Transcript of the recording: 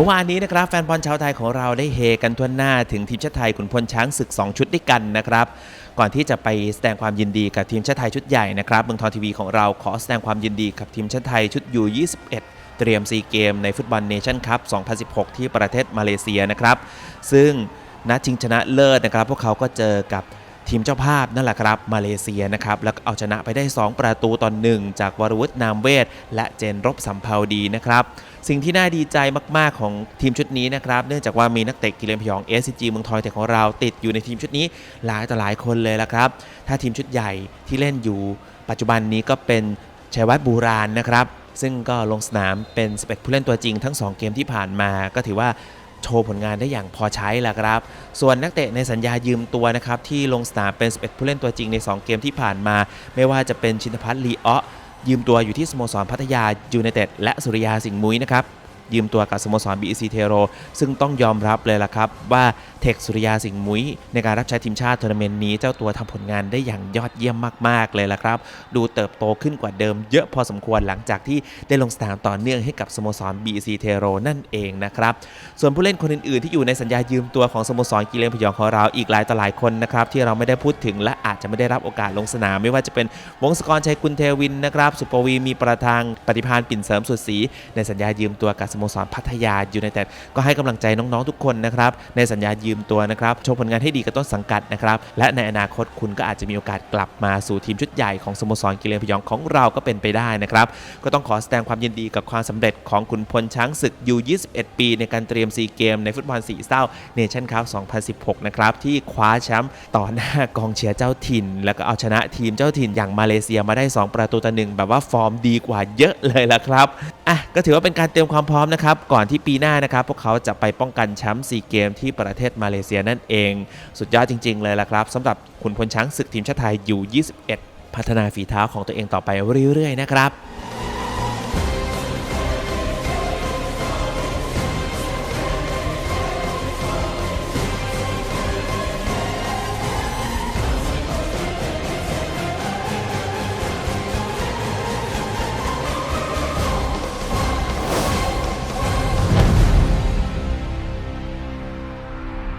มื่อวานนี้นะครับแฟนบอลชาวไทยของเราได้เฮกันทั่วหน้าถึงทีมชาติไทยขุนพลช้างศึก 2 ชุดด้วยกันนะครับ ก่อนที่จะไปแสดงความยินดีกับทีมชาติไทยชุดใหญ่นะครับเมืองทองทีวีของเราขอแสดงความยินดีกับทีมชาติไทยชุดยู21เตรียมซีเกมในฟุตบอลเนชั่นคัพ 2016 ที่ประเทศมาเลเซียนะครับ ซึ่งนัดชิงชนะเลิศนะครับ พวกเขาก็เจอกับ ทีมเจ้าภาพนั่นแหละครับ มาเลเซียนะครับ แล้วเอาชนะไปได้ 2 ประตูต่อหนึ่งจากวรวุฒินามเวทและเจนรบสัมภาวดีนะครับ สิ่งที่น่าดีใจมากๆของทีมชุดนี้นะครับ เนื่องจากว่ามีนักเตะกิเลนพยอง SCG เมืองทอยแต่ของเราติดอยู่ในทีมชุดนี้หลายต่อหลายคนเลยละครับ ถ้าทีมชุดใหญ่ที่เล่นอยู่ปัจจุบันนี้ก็เป็นชัยวัฒน์บูราณนะครับซึ่งก็ลงสนามเป็น11ผู้เล่นตัวจริงทั้ง 2 เกมที่ผ่านมา ก็ถือว่า โชว์ผลงานได้อย่างพอใช้แล้วครับ ส่วนนักเตะในสัญญายืมตัวนะครับที่ลงสนามเป็น 11 ผู้เล่นตัวจริงใน 2 เกมที่ผ่านมา ไม่ว่าจะเป็นชินพัฒน์ลีอ้อยืมตัวอยู่ที่สโมสรพัทยายูไนเต็ดและสุริยาสิงห์มุ้ยนะครับยืมตัวกับสโมสรบีซีเทโรซึ่งต้องยอมรับเลยล่ะครับว่าเทคสุริยาสิงห์มุ้ยในการรับใช้ทีมชาติทัวร์นาเมนต์นี้เจ้าตัวทำผลงานได้อย่างยอดเยี่ยมมาก ๆ เลยล่ะครับ ดูเติบโตขึ้นกว่าเดิมเยอะพอสมควรหลังจากที่ได้ลงสนามต่อเนื่องให้กับสโมสร BC เทโรนั่นเองนะครับ ส่วนผู้เล่นคนอื่น ๆ ที่อยู่ในสัญญายืมตัวของสโมสรกิเลนพยองของเราอีกหลายต่อหลายคนนะครับที่เราไม่ได้พูดถึงและอาจจะไม่ได้รับโอกาสลงสนามไม่ว่าจะเป็นวงศกรชัยกุลเทวินนะครับสุปวีมีประทางปฏิพานปิ่นเสริมสุดศรีในสัญญายืมตัวกับสโมสรพัทยายูไนเต็ดก็ให้กำลังใจน้อง ๆ ทุกคนนะครับในสัญญายืมตัวนะครับโชว์ผลงานให้ดีกับต้นสังกัดนะครับและในอนาคตคุณก็อาจจะมีโอกาสกลับมาสู่ทีมชุดใหญ่ของสโมสรกิเลนพยองของเราก็เป็นไปได้นะครับก็ต้องขอแสดงความยินดีกับความสำเร็จของขุนพลช้างศึกยู21 ปี ในการเตรียมซีเกมในฟุตบอลสีเศร้าเนชั่นคัพ2016 นะครับ ที่คว้าแชมป์ต่อหน้ากองเชียร์เจ้าถิ่น แล้วก็เอาชนะทีมเจ้าถิ่นอย่างมาเลเซียมาได้ 2 ประตูต่อหนึ่งแบบว่าฟอร์มดีกว่าเยอะเลยละครับ อะ ก็ถือว่าเป็นการเตรียมความพร้อมนะครับ ก่อนที่ปีหน้านะครับ พวกเขาจะไปป้องกันแชมป์ซีเกมที่ประเทศมาเลเซียนั่นเอง สุดยอดจริง ๆ เลยละครับสำหรับขุนพลช้างศึกทีมชาติไทยอยู่ 21 พัฒนาฝีเท้าของตัวเองต่อไปเรื่อยๆนะครับ